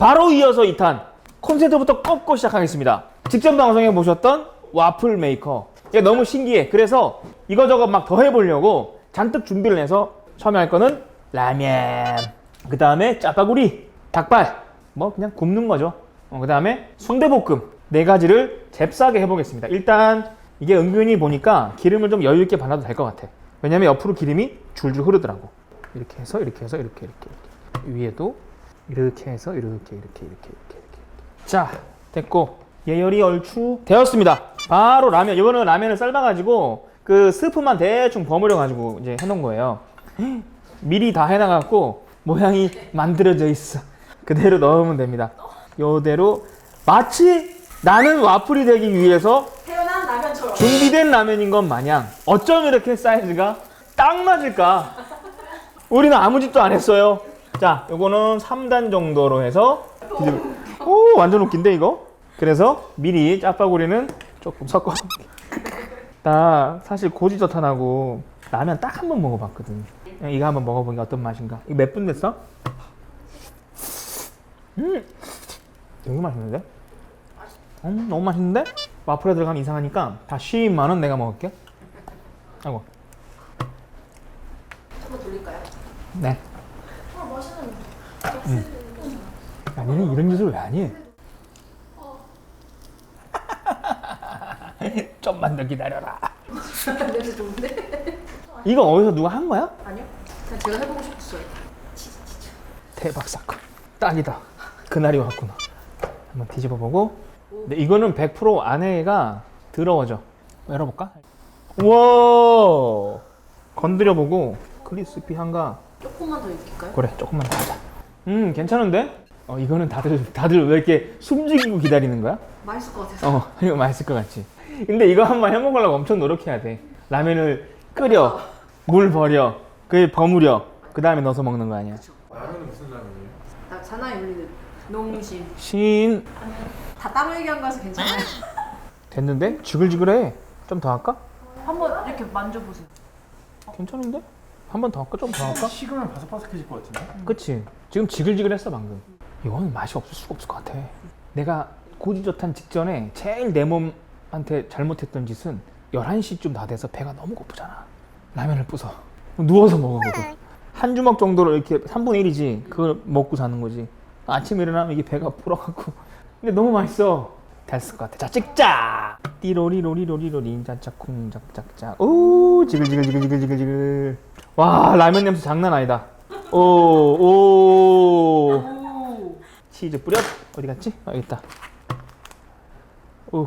바로 이어서 2탄 콘센트부터 꺾고 시작하겠습니다. 직전 방송에 보셨던 와플 메이커. 이게 너무 신기해. 그래서 이거저거 막 더 해보려고 잔뜩 준비를 해서 처음에 할 거는 라면. 그 다음에 짜파구리, 닭발. 뭐 그냥 굽는 거죠. 그 다음에 순대볶음. 네 가지를 잽싸게 해보겠습니다. 일단 이게 은근히 보니까 기름을 좀 여유 있게 발라도 될 것 같아. 왜냐면 옆으로 기름이 줄줄 흐르더라고. 이렇게 해서 이렇게 해서 이렇게 이렇게, 이렇게. 위에도 이렇게 해서 이렇게 이렇게 이렇게 이렇게 이렇게. 자 됐고 예열이 얼추 되었습니다. 바로 라면. 이거는 라면을 삶아가지고 그 스프만 대충 버무려 가지고 이제 해놓은 거예요. 미리 다 해놔갖고 모양이 만들어져 있어. 그대로 넣으면 됩니다. 요대로 마치 나는 와플이 되기 위해서 태어난 라면처럼. 준비된 라면인 것 마냥 어쩜 이렇게 사이즈가 딱 맞을까? 우리는 아무 짓도 안 했어요. 자, 요거는 3단 정도로 해서 뒤집어- 오, 완전 웃긴데 이거? 그래서 미리 짜파구리는 조금 섞어. 나 사실 고지저탄하고 라면 딱 한 번 먹어봤거든. 이거 한번 먹어보니까 어떤 맛인가? 이거 몇 분 됐어? 음, 되게 맛있는데? 음, 너무 맛있는데? 와플에 들어가면 이상하니까 다 12만 원 내가 먹을게. 아이고. 한번 돌릴까요? 네. 아 맛있는. 아니는 이런 짓을 왜 하니? 좀만 더 기다려라. 냄새 좋은데? 이거 어디서 누가 한 거야? 아니요. 그냥 제가 해보고 싶었어요. 대박 사건. 딱이다. 그날이 왔구나. 한번 뒤집어 보고. 근데 이거는 100% 안에가 더러워져. 열어볼까? 우와. 건드려 보고 크리스피한가? 조금만 더 익힐까요? 그래 조금만 더 하자. 음 괜찮은데? 어 이거는 다들 다들 왜 이렇게 숨죽이고 기다리는 거야? 맛있을 것 같아서. 어 이거 맛있을 것 같지. 근데 이거 한 번 해먹으려고 엄청 노력해야 돼. 라면을 끓여, 물 버려, 그 버무려, 그 다음에 넣어서 먹는 거 아니야? 라면은 무슨 라면이에요? 나 사나이 울리는 농심. 신 다 따로 얘기한 거라서 괜찮아요. 됐는데 지글지글해. 좀 더 할까? 한번 이렇게 만져보세요. 괜찮은데? 한 번 더 할까? 좀 더 할까? 식으면 바삭바삭해질 것 같은데? 그치? 지금 지글지글했어 방금. 이거는 맛이 없을 수가 없을 것 같아. 내가 고지저탄 직전에 제일 내 몸한테 잘못했던 짓은 11시쯤 다 돼서 배가 너무 고프잖아. 라면을 부숴. 누워서 먹어거든. 한 주먹 정도로 이렇게 3분의 1이지. 그걸 먹고 자는 거지. 아침에 일어나면 이게 배가 불어갖고. 근데 너무 맛있어. 됐을 것 같아. 자, 찍자! 띠로리로리로리로리 짜짜쿵 짝짝짝. 오, 지글지글지글지글지글. 와, 라면 냄새 장난 아니다. 오, 오. 오. 치즈 뿌려 어디 갔지? 아, 여기 있다. 우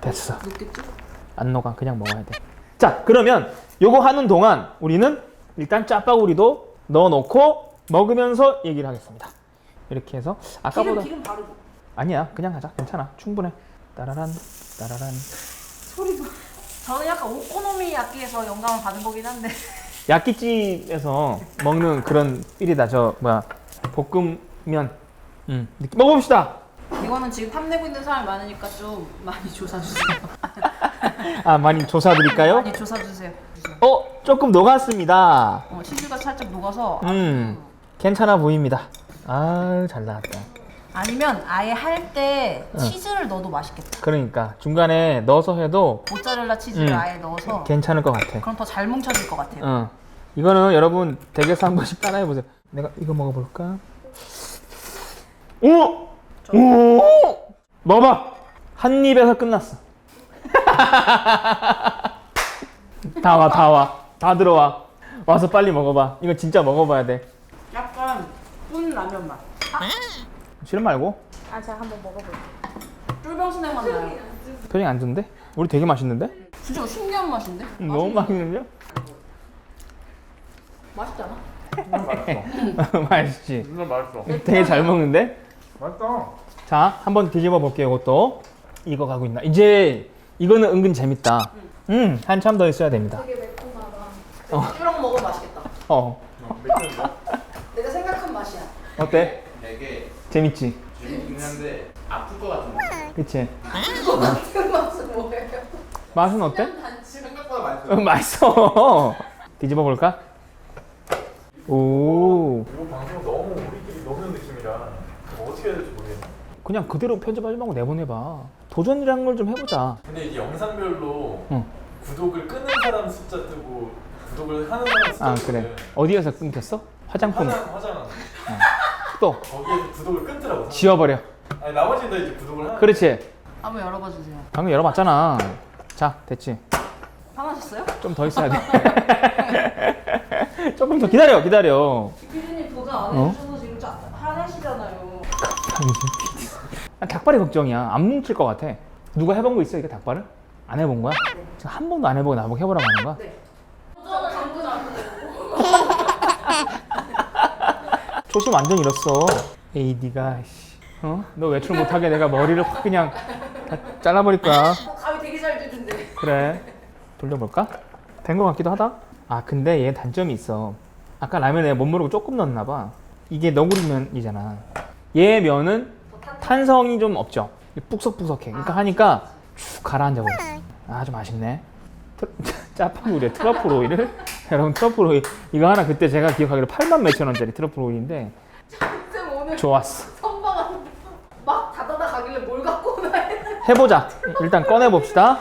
됐어. 녹겠죠? 안 녹아. 그냥 먹어야 돼. 자, 그러면 요거 하는 동안 우리는 일단 짜파구리도 넣어놓고 먹으면서 얘기를 하겠습니다. 이렇게 해서 아까보다 기름 바르고. 아니야. 그냥 하자. 괜찮아. 충분해. 따라란 따라란. 소리도. 저는 약간 오코노미 야끼에서 영감을 받은 거긴 한데. 야끼집에서 먹는 그런 필이다. 저 뭐야 볶음면. 음. 느낌- 먹어봅시다. 이거는 지금 탐내고 있는 사람이 많으니까 좀 많이 조사 주세요. 아 많이 조사 드릴까요? 많이 조사 주세요. 어 조금 녹았습니다. 어, 치즈가 살짝 녹아서 음 괜찮아 보입니다. 아잘 나왔다. 아니면 아예 할때 응. 치즈를 넣어도 맛있겠다. 그러니까 중간에 넣어서 해도 모짜렐라 치즈를 음. 아예 넣어서 괜찮을 것 같아. 그럼 더 잘 뭉쳐질 것 같아요. 어 이거는 여러분 댁에서 한 번씩 따라해 보세요. 내가 이거 먹어볼까? 오! 오! 먹어봐. 한 입에서 끝났어. 다 와, 다 와, 다 들어와. 와서 빨리 먹어봐. 이거 진짜 먹어봐야 돼. 약간 뿐 라면 맛. 싫은 말고 아 제가 한번 먹어볼게요. 쫄병순의 맛 나요. 표정이 안 좋은데? 우리 되게 맛있는데? 진짜 신기한 맛인데? 음, 너무 맛있는데요? 맛있지 않아? 맛있어. 맛있지. 진짜 맛있어. 되게 잘 먹는데? 맛있다. 자, 한번 뒤집어 볼게요. 이것도 이거 가고 있나? 이제 이거는 은근 재밌다. 음, 한참 더 있어야 됩니다. 되게 매콤하다. 쫄병 먹으면 맛있겠다. 어, 맥주인데? 내가 생각한 맛이야. 어때? 재밌지? 재밌긴 한데 아플 것 같은 데 그치? 그 맛은 뭐예요? 맛은 어때? 생각보다 맛있어. 어, 맛있어. 뒤집어 볼까? 오, 이거 방송 너무 우리끼리 노는 느낌이 중이라 뭐 어떻게 해야 될지 모르겠네. 그냥 그대로 편집하지 말고 내보내봐. 도전이라는 걸 좀 해보자. 근데 이게 영상별로 응. 구독을 끄는 사람 숫자 뜨고 구독을 하는 사람 숫자 아 그래. 어디에서 끊겼어? 화장품. 화장 화장 또 거기에서 구독을 끊더라고. 지워버려. 아니 나머지는 다 이제 구독을 하는. 그렇지. 한번 열어봐 주세요. 방금 열어봤잖아. 자 됐지. 화나셨어요? 좀 더 있어야 돼. 조금 더 기다려, 기다려. 피디님 도전 안 어? 해주셔서 지금 짜- 화내시잖아요. 아, 닭발이 걱정이야. 안 뭉칠 것 같아. 누가 해본 거 있어, 이게 닭발을? 안 해본 거야? 지금 한 번도 안 해보고 나보고 해보라고 하는 거야? 네. 도전은 당근안 초심 완전 잃었어. 에이, 니가, 씨. 어? 너 외출 못하게 내가 머리를 확 그냥 다 잘라버릴 거야. 감이 되게 잘 되던데. 그래. 돌려볼까? 된 것 같기도 하다. 아, 근데 얘 단점이 있어. 아까 라면 내가 못 모르고 조금 넣었나 봐. 이게 너구리면이잖아. 얘 면은 탄성이 좀 없죠. 푹석푹석해. 그러니까 하니까 쭉 가라앉아 버렸어. 아, 좀 아쉽네. 트- 짜파게 우리 트러플 오일을 여러분 트러플 오일 이거 하나 그때 제가 기억하기로 8만 몇천 원짜리 트러플 오일인데 쌤 오늘 좋았어. 선방한 막 닫아다 가길래 뭘 갖고 오나 했는데 해보자. 일단 꺼내 봅시다.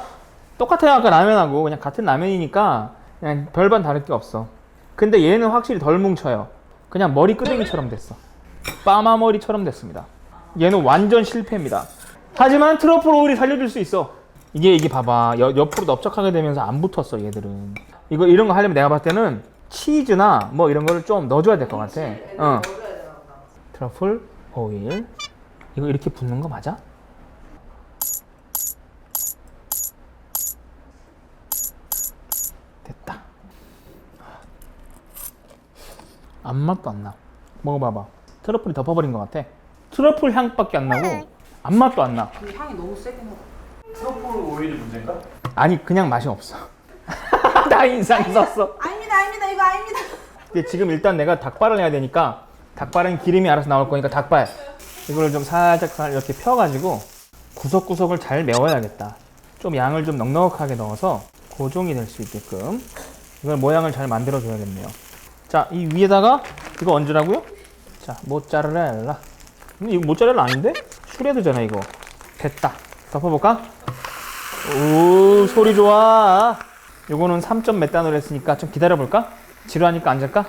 똑같아요 아까 라면하고 그냥 같은 라면이니까 그냥 별반 다를 게 없어. 근데 얘는 확실히 덜 뭉쳐요. 그냥 머리 끄댕이처럼 됐어. 빠마 머리처럼 됐습니다. 얘는 완전 실패입니다. 하지만 트러플 오일이 살려줄 수 있어. 이게 이게 봐봐 여- 옆으로 넓적하게 되면서 안 붙었어 얘들은. 이거 이런 거 하려면 내가 봤을 때는 치즈나 뭐 이런 거를 좀 넣어줘야 될 것 같아. 어. 트러플 오일 이거 이렇게 붓는 거 맞아? 됐다. 안 맛도 안 나. 먹어봐봐. 트러플이 덮어버린 것 같아. 트러플 향밖에 안 나고 안 맛도 안 나. 그 향이 너무 세긴 하다. 트러플 오일이 문제인가? 아니 그냥 맛이 없어. 나 인상 썼어. 아닙니다, 아닙니다, 이거 아닙니다. 근데 지금 일단 내가 닭발을 해야 되니까 닭발은 기름이 알아서 나올 거니까 닭발 이거를 좀 살짝 이렇게 펴가지고 구석구석을 잘 메워야겠다. 좀 양을 좀 넉넉하게 넣어서 고정이 될 수 있게끔 이걸 모양을 잘 만들어 줘야겠네요. 자, 이 위에다가 이거 얹으라고요? 자, 모짜렐라. 근데 이거 모짜렐라 아닌데? 슈레드잖아 이거. 됐다. 덮어볼까? 오, 소리 좋아. 요거는 3점 몇 단으로 했으니까 좀 기다려볼까? 지루하니까 앉을까?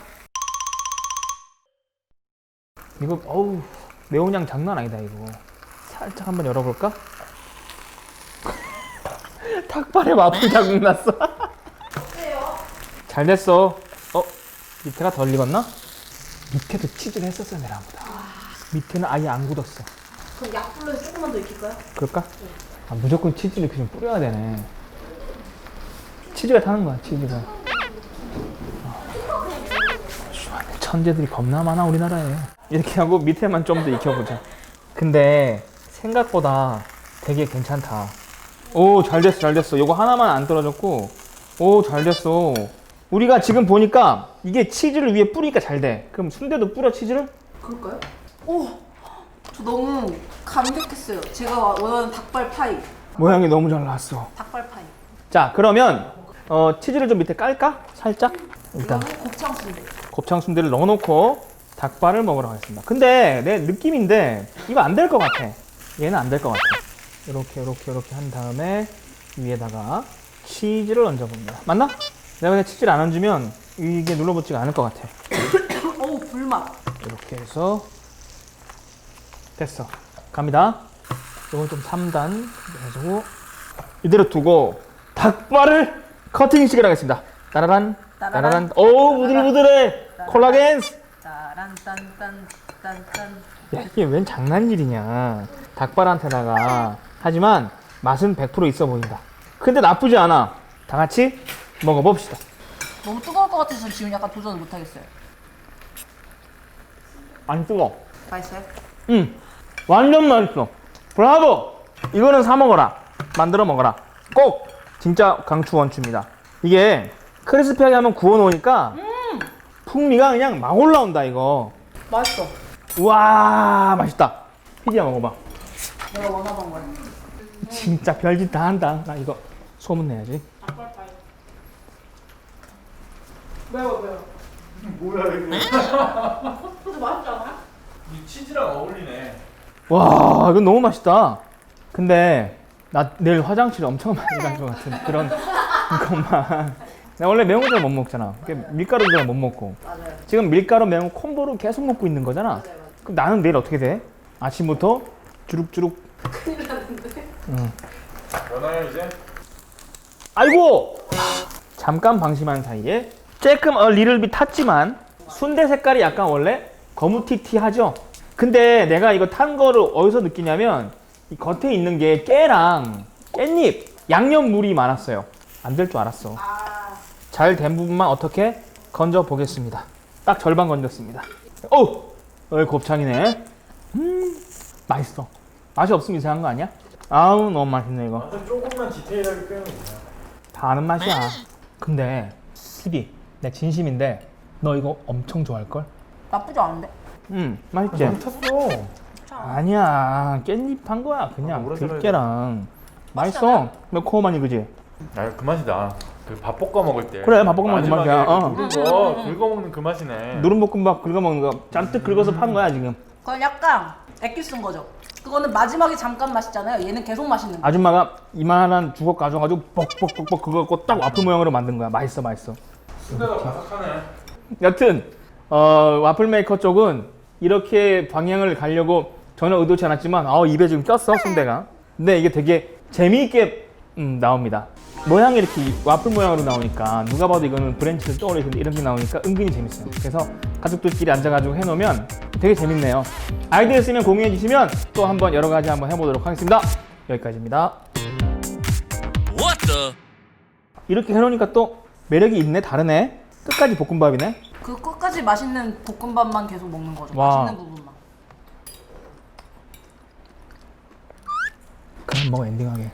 이거 어우 매운 양 장난 아니다 이거 살짝 한번 열어볼까? 닭발에 와플 자국 났어 잘 됐어 어? 밑에가 덜 익었나? 밑에도 치즈를 했었어야 되나 보다 밑에는 아예 안 굳었어 그럼 약불로서 조금만 더 익힐까요? 그럴까? 아, 무조건 치즈를 그냥 뿌려야 되네 치즈가 타는 거야 치즈가 아. 천재들이 겁나 많아 우리나라에 이렇게 하고 밑에만 좀 더 익혀보자 근데 생각보다 되게 괜찮다 오 잘 됐어 잘 됐어 요거 하나만 안 떨어졌고 오 잘 됐어 우리가 지금 보니까 이게 치즈를 위에 뿌리니까 잘 돼 그럼 순대도 뿌려 치즈를? 그럴까요? 오, 저 너무 감격했어요. 제가 원하는 닭발 파이. 모양이 너무 잘 나왔어 닭발 파이. 자 그러면 어, 치즈를 좀 밑에 깔까? 살짝 일단 이거는 곱창 순대. 곱창 순대를 넣어놓고 닭발을 먹으러 가겠습니다. 근데 내 느낌인데 이거 안 될 것 같아. 얘는 안 될 것 같아. 이렇게 이렇게 이렇게 한 다음에 위에다가 치즈를 얹어봅니다. 맞나? 내가 만약 치즈를 안 얹으면 이게 눌러붙지가 않을 것 같아. 어우, 불맛. 이렇게 해서 됐어. 갑니다. 이건 좀 3단 해주고 이대로 두고 닭발을 커팅식을 하겠습니다. 따라란 따라란 오 부들부들해 콜라겐 따란 딴딴 딴딴. 야 이게 웬 장난일이냐 닭발한테다가 하지만 맛은 100% 있어 보인다 근데 나쁘지 않아 다 같이 먹어봅시다 너무 뜨거울 것 같아서 지금 약간 도전을 못 하겠어요. 안 뜨거 맛있어요? 응 완전 맛있어 브라보 이거는 사 먹어라 만들어 먹어라 꼭 진짜 강추 원추입니다 이게 크리스피하게 하면 구워 놓으니까 풍미가 그냥 막 올라온다 이거 맛있어. 우와 맛있다 피디야 먹어봐 내가 원하던 거야. 진짜 별짓 다 한다 나 이거 소문 내야지 닭발 파이. 매워 매워. 뭐야 이거? 근데 맛있지 않아요? 이 치즈랑 어울리네. 와 이건 너무 맛있다. 근데 나 내일 화장실 엄청 많이 갈 것 같은 그런 것만. 나 원래 매운 거 잘 못 먹잖아. 밀가루 잘 못 먹고. 맞아요. 지금 밀가루 매운 콤보로 계속 먹고 있는 거잖아. 맞아요. 맞아요. 그럼 나는 내일 어떻게 돼? 아침부터 주룩주룩. 큰일 났는데. 연아요 이제? 아이고! 잠깐 방심한 사이에 조금 어 리를비 탔지만 순대 색깔이 약간 원래 거무튀튀하죠. 근데 내가 이거 탄 거를 어디서 느끼냐면 이 겉에 있는 게 깨랑 깻잎, 양념물이 많았어요. 안 될 줄 알았어. 아, 잘된 부분만 어떻게 건져 보겠습니다. 딱 절반 건졌습니다. 오, 어, 곱창이네. 음, 맛있어. 맛이 없으면 이상한 거 아니야? 아우 너무 맛있네 이거. 완전 조금만 디테일하게 주세요. 다 아는 맛이야. 근데 PD, 내 진심인데 너 이거 엄청 좋아할 걸? 나쁘지 않은데? 음, 맛있지. 너무 탔어. 아니야, 깻잎 한 거야. 그냥 아, 뭐라 그래야 들깨랑. 맛있어. 매콤하니 그지? 아, 그 맛이다. 그 밥 볶아 먹을 때. 그래, 밥 볶아 먹는 그 마지막에 맛이야. 어. 누른 거 긁어 먹는 그 맛이네. 누른볶음밥 긁어 먹는 거 잔뜩 긁어서 파는 거야 지금. 그건 약간 액기 쓴 거죠. 그거는 마지막에 잠깐 맛있잖아요. 얘는 계속 맛있는 거. 아줌마가 이만한 주걱 가져가지고 뻑뻑뻑뻑 그거 갖고 딱 와플 모양으로 만든 거야. 맛있어, 맛있어. 순대가 바삭하네. 여튼 어, 와플 메이커 쪽은 이렇게 방향을 가려고 전혀 의도치 않았지만 어, 입에 지금 꼈어 순대가. 근데 이게 되게 재미있게 음, 나옵니다. 모양이 이렇게 와플 모양으로 나오니까 누가 봐도 이거는 브랜치를 떠올리는데 이렇게 나오니까 은근히 재밌어요. 그래서 가족들끼리 앉아가지고 해놓으면 되게 재밌네요. 아이디어 있으면 공유해 주시면 또 한번 여러 가지 한번 해보도록 하겠습니다. 여기까지입니다. What the? 이렇게 해놓으니까 또 매력이 있네, 다르네. 끝까지 볶음밥이네. 그 끝까지 맛있는 볶음밥만 계속 먹는 거죠. 와. 맛있는 부분만. 그럼 먹어 엔딩하게.